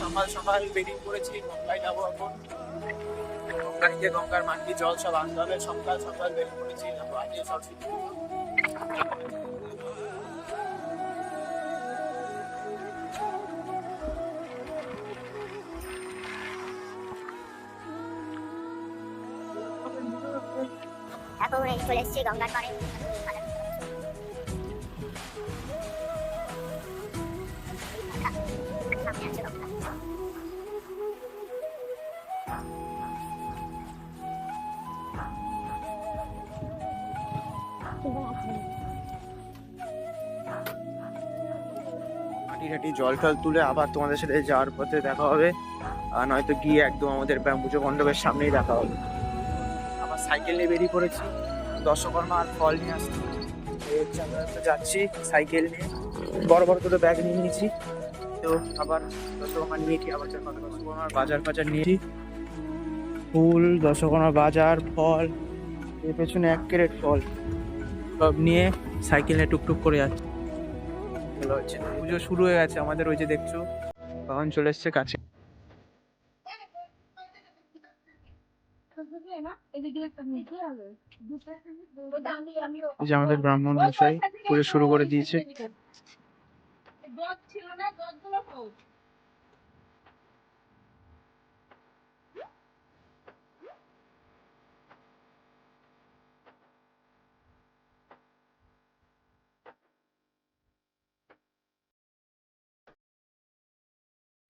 সকাল সকাল বেরিয়ে পড়েছি, গঙ্গায় যাব এখন। গঙ্গায় গিয়ে গঙ্গার মাটি, জল সব আনতে হবে সকাল সকাল বেরিয়ে পড়েছি যাব আজকে সব এখন চলে এসেছি গঙ্গার পাড়ে। টাটি জল টল তুলে আবার তোমাদের সাথে যাওয়ার পথে দেখা হবে। আর নয়তো গিয়ে একদম আমাদের ব্যাম্বুজো মণ্ডপের সামনেই দেখা হবে। আবার সাইকেল নিয়ে বেরিয়ে পড়েছি। দশকর্মা আর ফল নিয়ে আসছি। আমরা যাচ্ছি সাইকেল নিয়ে। বড় বড় দুটো ব্যাগ নিয়ে নিয়েছি। তো আবার দশকর্মা নিয়েছি আবার দশকর্মার বাজার ফাজার নিয়েছি ফুল দশকর্মা বাজার, ফল, এর পেছনে এক ক্যারেট ফল। সব নিয়ে সাইকেলে টুকটুক করে যাচ্ছে। ভালো হচ্ছে পুজো শুরু হয়ে গেছে, আমাদের ওই যে দেখছ তখন চলে এসছে কাছে। আমাদের ব্রাহ্মণ মশাই পুজো শুরু করে দিয়েছে। ছিল না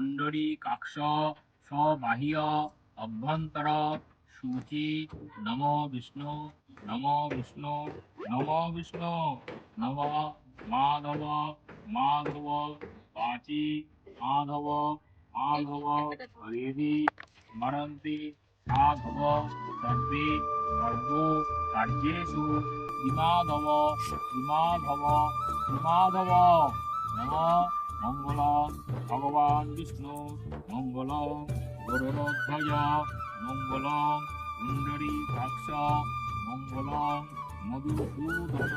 কুণ্ডলী কাক্ষ, স্ববাহ্য, অভ্যন্তর শুচি নম বিষ্ণু নম বিষ্ণু নম বিষ্ণু, নম মাধব মাধব, পাচি, মাধব মাধব হরিদি স্মরন্তি, সাধব, সর্বে, সর্ব, কার্যেষু বিমাধব বিমাধব বিমাধব নম মঙ্গল ভগবান বিষ্ণু মঙ্গল গরুরধ্বজ মঙ্গল কুণ্ডরী কাক্ষ মঙ্গল মধুসূদন।